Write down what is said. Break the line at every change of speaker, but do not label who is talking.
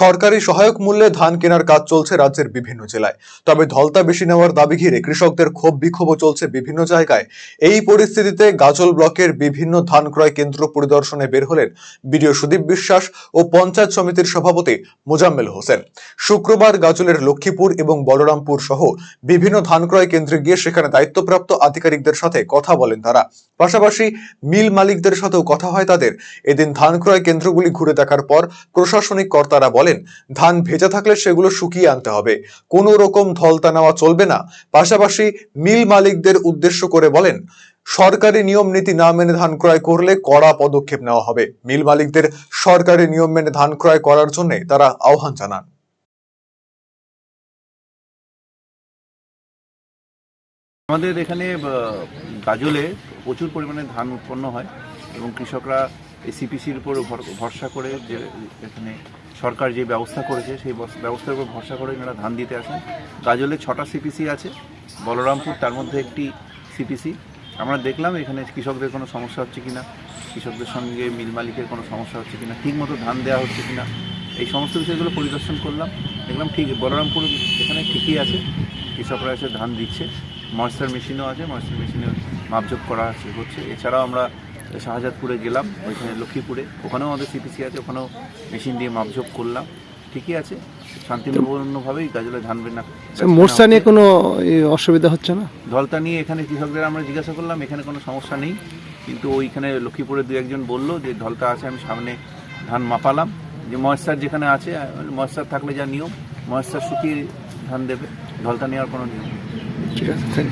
সরকারি সহায়ক মূল্যে ধান কেনার কাজ চলছে রাজ্যের বিভিন্ন জেলায়। তবে ধলতা বেশি নেওয়ার দাবি ঘিরে কৃষকদের ক্ষোভ বিক্ষোভও চলছে বিভিন্ন জায়গায়। এই পরিস্থিতিতে গাজল ব্লকের বিভিন্ন ধান ক্রয় কেন্দ্র পরিদর্শনে বের হলেন বিডিও সুদীপ বিশ্বাস ও পঞ্চায়েত সমিতির সভাপতি মোজাম্মেল হোসেন। শুক্রবার গাজলের লক্ষ্মীপুর এবং বলরামপুর সহ বিভিন্ন ধান ক্রয় কেন্দ্রে গিয়ে সেখানে দায়িত্বপ্রাপ্ত আধিকারিকদের সাথে কথা বলেন তারা। পাশাপাশি মিল মালিকদের সাথেও কথা হয় তাদের। এদিন ধান ক্রয় কেন্দ্রগুলি ঘুরে দেখার পর প্রশাসনিক কর্তারা ধান ভেজা থাকলে সেগুলো শুকিয়ে আনতে হবে। কোনো রকম ধলতা নেওয়া চলবে না। পাশাপাশি মিল মালিকদের উদ্দেশ্য করে বলেন, সরকারি নিয়ম নীতি না মেনে ধান ক্রয় করলে কড়া পদক্ষেপ নেওয়া হবে। মিল মালিকদের সরকারি নিয়ম মেনে ধান ক্রয় করার জন্য তারা আহ্বান জানান।
আমাদের এখানে গাজলে প্রচুর পরিমাণে ধান উৎপন্ন হয় এবং কৃষকরা এই সিপিসির উপর ভর- ভরসা করে যে এখানে সরকার যে ব্যবস্থা করেছে, সেই ব্যবস্থার উপর ভরসা করে এনারা ধান দিতে আসেন। গাজলে ছটা সিপিসি আছে, বলরামপুর তার মধ্যে একটি সিপিসি আমরা দেখলাম এখানে কৃষকদের কোনো সমস্যা হচ্ছে কিনা, কৃষকদের সঙ্গে মিল মালিকের কোনো সমস্যা হচ্ছে কিনা, ঠিক মতো ধান দেওয়া হচ্ছে কিনা। এই সমস্ত বিষয়গুলো পরিদর্শন করলাম, দেখলাম ঠিক বলরামপুর এখানে ঠিকই আছে, কৃষকরা এসে ধান দিচ্ছে, ময়েশ্চার মেশিনও আছে, ময়েশ্চার মেশিনে মাপজোপ করা হচ্ছে। এছাড়াও আমরা শাহজাদপুরে গেলাম ওইখানে লক্ষ্মীপুরে। ওখানেও আমাদের সিপিসি আছে ওখানেও মেশিন দিয়ে মাপঝোপ করলাম। ঠিকই আছে শান্তিপূর্ণভাবেই গাজলে ধান বেনা
মোর্চা নিয়ে কোনো অসুবিধা হচ্ছে না?
ধলতা নিয়ে এখানে কৃষকদের আমরা জিজ্ঞাসা করলাম এখানে কোনো সমস্যা নেই। কিন্তু ওইখানে লক্ষ্মীপুরে দু একজন বলল যে ধলতা আছে আমি সামনে ধান মাপালাম। যে ময়েশ্চার যেখানে আছে ময়েশ্চার থাকলে যা নিয়ম ময়েশ্চার শুকিয়ে ধান দেবে। ধলতা নেওয়ার কোনো নিয়ম
ঠিক আছে থ্যাংক